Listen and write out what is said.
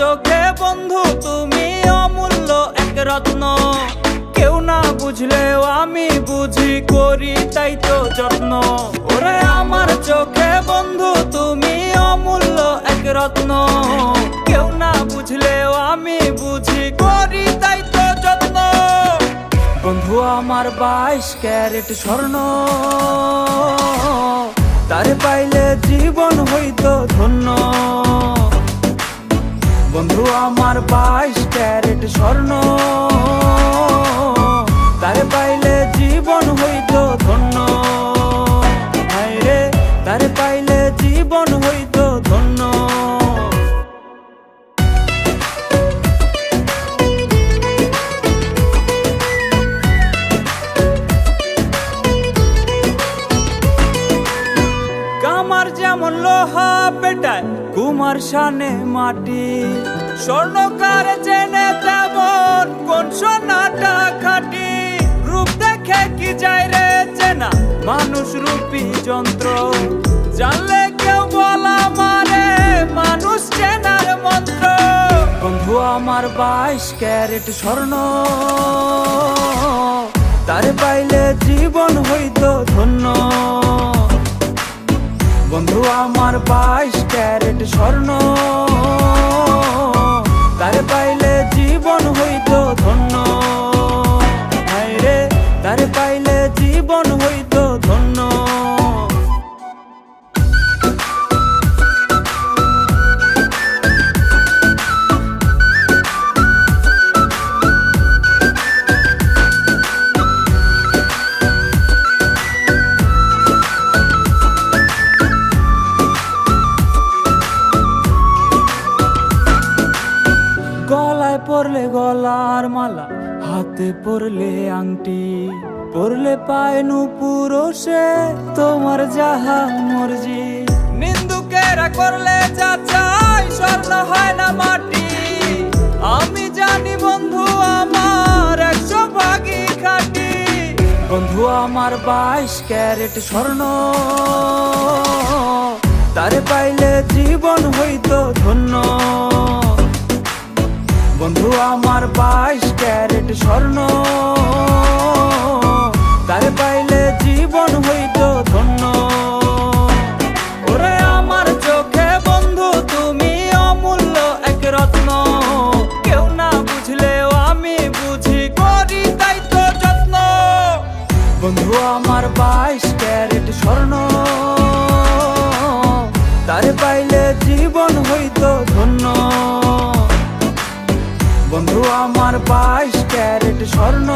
চোখে বন্ধু, তুমি অমূল্য এক রত্ন। কেউ না বুঝলেও আমি বুঝি করি তাই তো যত্ন। ওরে আমার চোখে বন্ধু, তুমি অমূল্য এক রত্ন। কেউ না বুঝলেও আমি বুঝি করি তাই তো যত্ন। বন্ধু, আমার বাইশ ক্যারেট স্বর্ণ। তারে পাইলে জীবন হইতো বন্ধু, আমার বাইশ ক্যারেট স্বর্ণ। তারে পাইলে জীবন হইত ধন্য। তারে পাইলে জীবন হইত ধন্য। যেমন লোহা পেটায় কুমার শানে মাটি, স্বর্ণকার চেনে তেমন কোন সোনাটা খাটি। রূপ দেখে কি যায় রে চেনা মানুষ রূপী যন্ত্র। জানলে কেউ বলা মারে মানুষ চেনার মন্ত্র। বন্ধু, আমার বাইশ ক্যারেট স্বর্ণ। তারে পাইলে জীবন হইতো আমার বাইশ ক্যারেট স্বর্ণ। হাতে পরলে আংটি, পরলে পায় সে তোমার যাহা মর্জি। নিন্দুকেরা করলে যা চাই, স্বর্ণ হয় না মাটি। আমি জানি বন্ধু, আমার একশো ভাগই খাটি। বন্ধু, আমার বাইশ ক্যারেট স্বর্ণ। তারে পাইলে বন্ধু, আমার বাইশ ক্যারেট স্বর্ণ। তারে পাইলে জীবন হইতো ধন্য। ওরে আমার চোখে বন্ধু, তুমি অমূল্য এক রত্ন। কেউ না বুঝলেও আমি বুঝি করি তাই তো যত্ন। বন্ধু, আমার বাইশ ক্যারেট স্বর্ণ। তারে পাইলে জীবন হইত ধন্য। আমার বাইশ ক্যারেট স্বর্ণ।